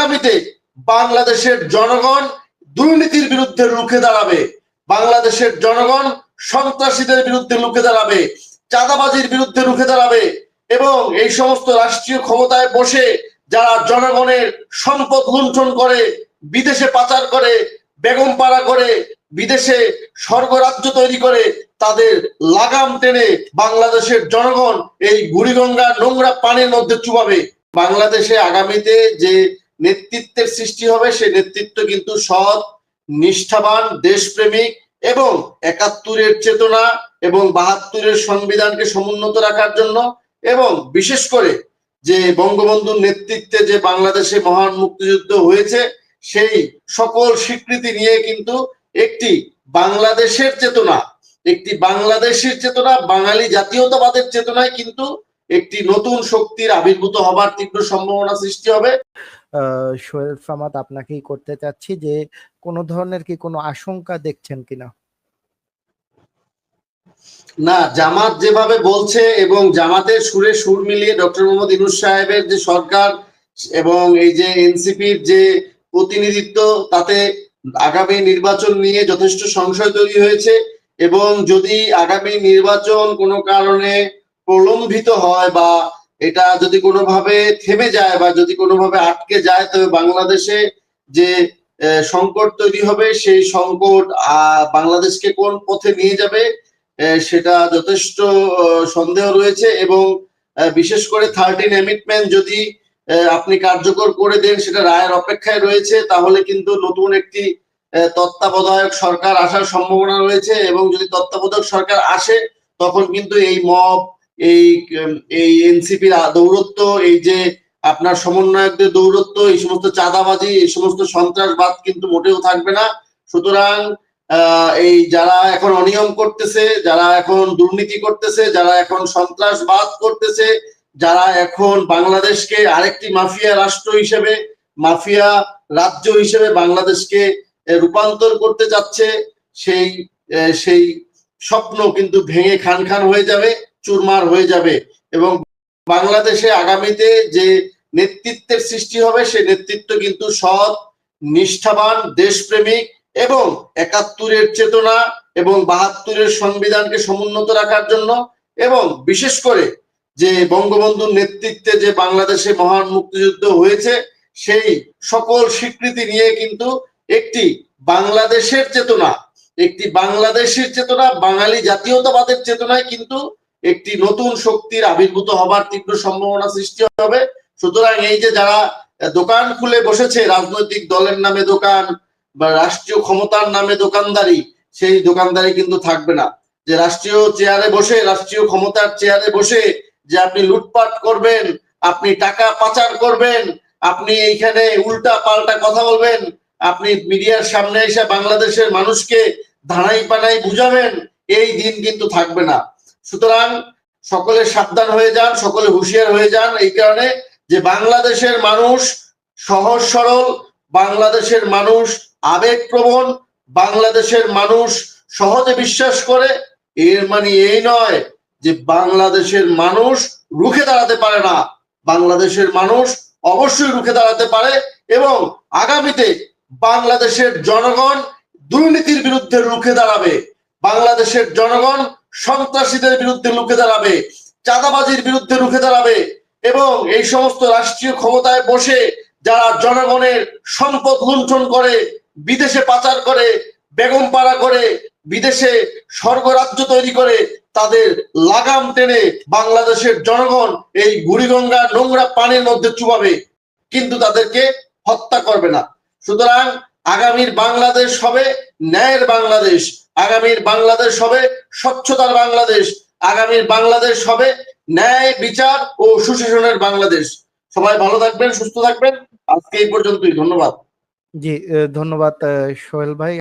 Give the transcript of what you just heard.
আগামীতে বাংলাদেশের জনগণ দুর্নীতির বিরুদ্ধে রুখে দাঁড়াবে। বাংলাদেশের জনগণ সন্ত্রাসীদের বিরুদ্ধে রুখে দাঁড়াবে, চাঁদাবাজির বিরুদ্ধে রুখে দাঁড়াবে এবং এই সমস্ত রাষ্ট্রীয় ক্ষমতায় বসে যারা জনগণের সম্পদ লুণ্ঠন করে, বিদেশে পাচার করে, বেগম পাড়া করে, বিদেশে স্বর্গরাজ্য তৈরি করে, তাদের লাগাম টেনে বাংলাদেশের জনগণ এই বুড়িগঙ্গা নোংরা পানির মধ্যে চুবাবে। বাংলাদেশে আগামীতে যে নেতৃত্বের সৃষ্টি হবে সে নেতৃত্ব কিন্তু সৎ, নিষ্ঠাবান, দেশপ্রেমিক এবং একাত্তরের চেতনা এবং বাহাত্তরের সংবিধানকে সমুন্নত রাখার জন্য এবং বিশেষ করে যে বঙ্গবন্ধুর নেতৃত্বে যে বাংলাদেশে মহান মুক্তিযুদ্ধ হয়েছে, সেই সকল স্বীকৃতি নিয়ে কিন্তু একটি বাংলাদেশের চেতনা, একটি বাংলাদেশের চেতনা, বাঙালি জাতীয়তাবাদের চেতনায় কিন্তু একটি নতুন শক্তির আবির্ভূত হবার তীব্র সম্ভাবনা সৃষ্টি হবে। সোহেল সামাদ আপনাকেই করতে চাচ্ছি যে, কোনো ধরনের কি কোনো আশঙ্কা দেখছেন কিনা? না, জামাত যেভাবে বলছে এবং জামাতের সুরে সুর মিলিয়ে ডক্টর মোহাম্মদ ইনুস সাহেবের যে সরকার এবং এই যে এনসিপির যে প্রতিনিধিত্ব, তাতে আগামী নির্বাচন নিয়ে যথেষ্ট সংশয় তৈরি হয়েছে এবং যদি আগামী নির্বাচন কোনো কারণে প্রলম্বিত হয় বা এটা যদি কোনোভাবে থেমে যায় বা যদি কোনোভাবে আটকে যায়, তবে বাংলাদেশে যে সংকট তৈরি হবে, সেই সংকট বাংলাদেশকে কোন পথে নিয়ে যাবে সেটা যথেষ্ট সন্দেহ রয়েছে এবং বিশেষ করে থার্টিন এমিটমেন্ট যদি আপনি কার্যকর করে দেন, সেটা রায়ের অপেক্ষায় রয়েছে, তাহলে কিন্তু নতুন একটি তত্ত্বাবধায়ক সরকার আসার সম্ভাবনা রয়েছে এবং যদি তত্ত্বাবধায়ক সরকার আসে, তখন কিন্তু এই মব এই এই এনসিপির দৌরত্ব, এই যে আপনার সমন্বয়কদের দৌরত্ব, এই সমস্ত চাঁদাবাজি, এই সমস্ত সন্ত্রাসবাদ কিন্তু মোটেও থাকবে না। সুতরাং এই যারা এখন অনিয়ম করতেছে, যারা এখন দুর্নীতি করতেছে, যারা এখন সন্ত্রাসবাদ করতেছে, যারা এখন বাংলাদেশকে আরেকটি মাফিয়া রাষ্ট্র হিসেবে, মাফিয়া রাজ্য হিসেবে বাংলাদেশকে রূপান্তর করতে যাচ্ছে সেই সেই স্বপ্ন কিন্তু ভেঙে খান খান হয়ে যাবে। চুরমার হয়ে যাবে এবং বাংলাদেশে আগামীতে যে নেতৃত্বের সৃষ্টি হবে সে নেতৃত্ব কিন্তু সৎ, নিষ্ঠাবান, দেশপ্রেমিক এবং একাত্তরের চেতনা এবং বাহাত্তরের সংবিধানকে সমুন্নত রাখার জন্য এবং বিশেষ করে যে বঙ্গবন্ধুর নেতৃত্বে যে বাংলাদেশে মহান মুক্তিযুদ্ধ হয়েছে, সেই সকল স্বীকৃতি নিয়ে কিন্তু একটি বাংলাদেশের চেতনা, একটি বাংলাদেশের চেতনা, বাঙালি জাতীয়তাবাদের চেতনায় কিন্তু একটি নতুন শক্তির আবির্ভূত হবার তীব্র সম্ভাবনা সৃষ্টি হবে। সুতরাং এই যে যারা দোকান খুলে বসেছে, রাজনৈতিক দলের নামে দোকান বা রাষ্ট্রীয় ক্ষমতার নামে দোকানদারি, সেই দোকানদারি কিন্তু থাকবে না। যে রাষ্ট্রীয় চেয়ারে বসে, রাষ্ট্রীয় ক্ষমতার চেয়ারে বসে যে আপনি লুটপাট করবেন, আপনি টাকা পাচার করবেন, আপনি এইখানে উল্টা পাল্টা কথা বলবেন, আপনি মিডিয়ার সামনে এসে বাংলাদেশের মানুষকে ধানাই পানাই বুঝাবেন, এই দিন কিন্তু থাকবে না। সুতরাং সকলে সাবধান হয়ে যান, সকলে হুঁশিয়ার হয়ে যান এই কারণে যে বাংলাদেশের মানুষ সহজ সরল, বাংলাদেশের মানুষ আবেগপ্রবণ, বাংলাদেশের মানুষ সহজে বিশ্বাস করে, এর মানে এই নয় যে বাংলাদেশের মানুষ রুখে দাঁড়াতে পারে না। বাংলাদেশের মানুষ অবশ্যই রুখে দাঁড়াতে পারে এবং আগামীতে বাংলাদেশের জনগণ দুর্নীতির বিরুদ্ধে রুখে দাঁড়াবে। বাংলাদেশের জনগণ সন্ত্রাসীদের বিরুদ্ধে রুখে দাঁড়াবে, চাঁদাবাজির বিরুদ্ধে রুখে দাঁড়াবে এবং এই সমস্ত রাষ্ট্রীয় ক্ষমতায় বসে যারা জনগণের সম্পদ লুণ্ঠন করে, বিদেশে পাচার করে, বেগম পাড়া করে, বিদেশে স্বর্গরাজ্য তৈরি করে, তাদের লাগাম টেনে বাংলাদেশের জনগণ এই বুড়িগঙ্গা নোংরা পানির মধ্যে চুবাবে, কিন্তু তাদেরকে হত্যা করবে না। সুতরাং আগামীর বাংলাদেশ হবে ন্যায়ের বাংলাদেশ। আগামীর বাংলাদেশ হবে স্বচ্ছতার বাংলাদেশ। আগামীর বাংলাদেশ হবে ন্যায়, বিচার ও সুশাসনের বাংলাদেশ। সবাই ভালো থাকবেন, সুস্থ থাকবেন। আজকে এই পর্যন্তই, ধন্যবাদ। জি ধন্যবাদ সোহেল ভাই।